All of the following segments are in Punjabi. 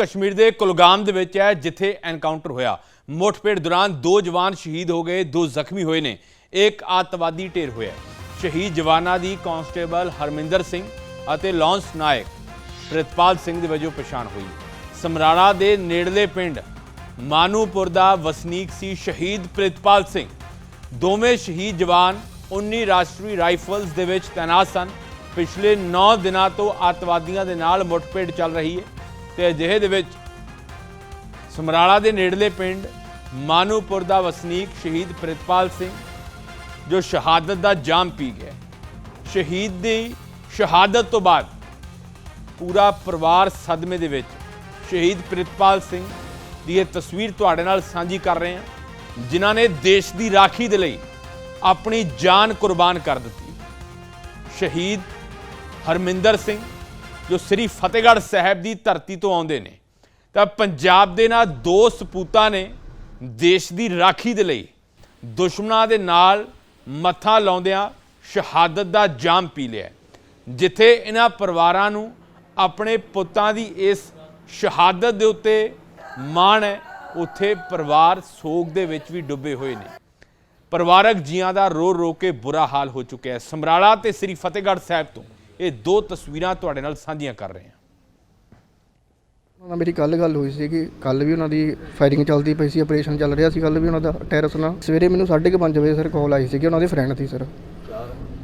ਕਸ਼ਮੀਰ ਦੇ ਕੁਲਗਾਮ ਦੇ ਵਿੱਚ ਹੈ, ਜਿੱਥੇ ਐਨਕਾਊਂਟਰ ਹੋਇਆ। ਮੁੱਠਭੇੜ ਦੌਰਾਨ ਦੋ ਜਵਾਨ ਸ਼ਹੀਦ ਹੋ ਗਏ, ਦੋ ਜ਼ਖਮੀ ਹੋਏ ਨੇ। ਇੱਕ ਆਤਵਾਦੀ ਢੇਰ ਹੋਇਆ ਸ਼ਹੀਦ ਜਵਾਨਾਂ ਦੀ ਕਾਂਸਟੇਬਲ ਹਰਮਿੰਦਰ ਸਿੰਘ ਅਤੇ ਲਾਂਸ ਨਾਇਕ ਪ੍ਰਿਤਪਾਲ ਸਿੰਘ ਦੇ ਵਜੋਂ ਪਛਾਣ ਹੋਈ। ਸਮਰਾਲਾ ਦੇ ਨੇੜਲੇ ਪਿੰਡ ਮਾਨੂਪੁਰ ਦਾ ਵਸਨੀਕ ਸੀ ਸ਼ਹੀਦ ਪ੍ਰਿਤਪਾਲ ਸਿੰਘ। ਦੋਵੇਂ ਸ਼ਹੀਦ ਜਵਾਨ 19 ਰਾਸ਼ਟਰੀ ਰਾਈਫਲਸ ਦੇ ਵਿੱਚ ਤੈਨਾਤ ਸਨ। ਪਿਛਲੇ 9 ਦਿਨਾਂ ਤੋਂ ਅੱਤਵਾਦੀਆਂ ਦੇ ਨਾਲ ਮੁੱਠਭੇੜ ਚੱਲ ਰਹੀ ਹੈ। ਤੇ ਅਜਿਹੇ ਦੇ ਵਿੱਚ ਸਮਰਾਲਾ ਦੇ ਨੇੜਲੇ ਪਿੰਡ ਮਾਨੂਪੁਰ ਦਾ ਵਸਨੀਕ ਸ਼ਹੀਦ ਪ੍ਰਿਤਪਾਲ ਸਿੰਘ, ਜੋ ਸ਼ਹਾਦਤ ਦਾ ਜਾਮ ਪੀ ਗਿਆ। ਸ਼ਹੀਦ ਦੀ ਸ਼ਹਾਦਤ ਤੋਂ ਬਾਅਦ ਪੂਰਾ ਪਰਿਵਾਰ ਸਦਮੇ ਦੇ ਵਿੱਚ ਸ਼ਹੀਦ ਪ੍ਰਿਤਪਾਲ ਸਿੰਘ ਦੀ ਇਹ ਤਸਵੀਰ ਤੁਹਾਡੇ ਨਾਲ ਸਾਂਝੀ ਕਰ ਰਹੇ ਹਾਂ, ਜਿਨ੍ਹਾਂ ਨੇ ਦੇਸ਼ ਦੀ ਰਾਖੀ ਦੇ ਲਈ ਆਪਣੀ ਜਾਨ ਕੁਰਬਾਨ ਕਰ ਦਿੱਤੀ। ਸ਼ਹੀਦ ਹਰਮਿੰਦਰ ਸਿੰਘ ਜੋ ਸ੍ਰੀ ਫਤਿਹਗੜ੍ਹ ਸਾਹਿਬ ਦੀ ਧਰਤੀ ਤੋਂ ਆਉਂਦੇ ਨੇ। ਤਾਂ ਪੰਜਾਬ ਦੇ ਨਾਲ ਦੋ ਸਪੂਤਾਂ ਨੇ ਦੇਸ਼ ਦੀ ਰਾਖੀ ਦੇ ਲਈ। ਦੁਸ਼ਮਣਾਂ ਦੇ ਨਾਲ ਮੱਥਾ ਲਾਉਂਦਿਆਂ ਸ਼ਹਾਦਤ ਦਾ ਜਾਮ ਪੀ ਲਿਆ। ਜਿੱਥੇ ਇਹਨਾਂ ਪਰਿਵਾਰਾਂ ਨੂੰ ਆਪਣੇ ਪੁੱਤਾਂ ਦੀ ਇਸ ਸ਼ਹਾਦਤ ਦੇ ਉੱਤੇ ਮਾਣ ਹੈ, ਉੱਥੇ ਪਰਿਵਾਰ ਸੋਗ ਦੇ ਵਿੱਚ ਵੀ ਡੁੱਬੇ ਹੋਏ ਨੇ। ਪਰਿਵਾਰਕ ਜੀਆਂ ਦਾ ਰੋ ਰੋ ਕੇ ਬੁਰਾ ਹਾਲ ਹੋ ਚੁੱਕਿਆ ਹੈ। ਸਮਰਾਲਾ ਤੇ ਸ੍ਰੀ ਫਤਿਹਗੜ੍ਹ ਸਾਹਿਬ ਤੋਂ ਇਹ ਦੋ ਤਸਵੀਰਾਂ ਤੁਹਾਡੇ ਨਾਲ ਸਾਂਝੀਆਂ ਕਰ ਰਹੇ ਹਾਂ। ਉਹਨਾਂ ਨਾਲ ਮੇਰੀ ਕੱਲ ਗੱਲ ਹੋਈ ਸੀ ਕਿ ਕੱਲ ਵੀ ਉਹਨਾਂ ਦੀ ਫਾਇਰਿੰਗ ਚੱਲਦੀ ਪਈ ਸੀ ਆਪਰੇਸ਼ਨ ਚੱਲ ਰਿਹਾ ਸੀ ਕੱਲ ਵੀ ਉਹਨਾਂ ਦਾ ਟੈਰਸ ਨਾਲ। ਸਵੇਰੇ ਮੈਨੂੰ 5:30 ਵਜੇ ਸਰ ਕਾਲ ਆਈ ਸੀ ਕਿ ਉਹਨਾਂ ਦੇ ਫਰੈਂਡ ਸੀ ਸਰ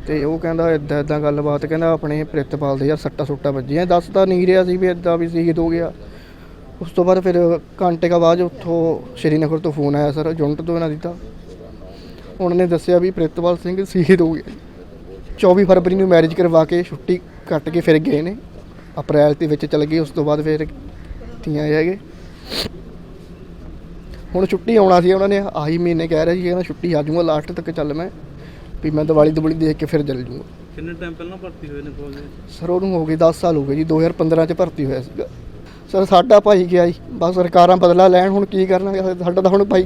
ਤੇ ਉਹ ਕਹਿੰਦਾ ਇਦਾਂ ਇਦਾਂ ਗੱਲਬਾਤ, ਕਹਿੰਦਾ ਆਪਣੇ ਪ੍ਰਿਤਪਾਲ ਦੇ ਯਾਰ ਸੱਟਾ ਸੁੱਟਾ ਵੱਜੀਆਂ, ਦੱਸ ਤਾਂ ਨਹੀਂ ਰਿਹਾ ਸੀ ਵੀ ਇਦਾਂ ਵੀ ਸ਼ਹੀਦ ਹੋ ਗਿਆ। ਉਸ ਤੋਂ ਬਾਅਦ ਫਿਰ ਘੰਟੇ ਕਾ ਬਾਅਦ ਉੱਥੋਂ ਸ਼੍ਰੀਨਗਰ ਤੋਂ ਫੋਨ ਆਇਆ ਸਰ ਜੁੰਟ ਤੋਂ ਇਹਨਾਂ ਦੀ ਤਾਂ ਉਹਨਾਂ ਨੇ ਦੱਸਿਆ ਵੀ ਪ੍ਰਿਤਪਾਲ ਸਿੰਘ ਸ਼ਹੀਦ ਹੋ ਗਿਆ। 24 ਫਰਵਰੀ ਨੂੰ ਮੈਰਿਜ ਕਰਵਾ ਕੇ ਛੁੱਟੀ ਕੱਟ ਕੇ ਫਿਰ ਗਏ ਨੇ। ਅਪ੍ਰੈਲ ਦੇ ਵਿੱਚ ਚਲੇ ਗਏ ਉਸ ਤੋਂ ਬਾਅਦ ਫਿਰ ਤੀਆਂ ਹੈਗੇ ਹੁਣ ਛੁੱਟੀ ਆਉਣਾ ਸੀ ਉਹਨਾਂ ਨੇ ਆਹੀ ਮਹੀਨੇ ਕਹਿ ਰਿਹਾ ਸੀ ਕਿ ਮੈਂ ਛੁੱਟੀ ਆ ਜਾਊਂਗਾ ਲਾਸਟ ਤੱਕ ਚੱਲ ਮੈਂ ਵੀ ਮੈਂ ਦੀਵਾਲੀ ਦੁਬਲੀ ਦੇਖ ਕੇ ਫਿਰ ਚੱਲ ਜਾਊਂਗਾ। ਕਿੰਨੇ ਟਾਈਮ ਪਹਿਲਾਂ ਭਰਤੀ ਹੋਏ ਨੇ ਫੌਜ ਸਰ ਉਹਨੂੰ ਹੋ ਗਏ 10 ਸਾਲ ਹੋ ਗਏ ਜੀ 2015 ਚ ਭਰਤੀ ਹੋਇਆ ਸੀਗਾ। ਸਰ ਸਾਡਾ ਭਾਈ ਗਿਆ ਜੀ ਬਸ ਸਰਕਾਰਾਂ ਬਦਲਾ ਲੈਣ ਹੁਣ ਕੀ ਕਰਨਾਗੇ? ਸਾਡਾ ਤਾਂ ਹੁਣ ਭਾਈ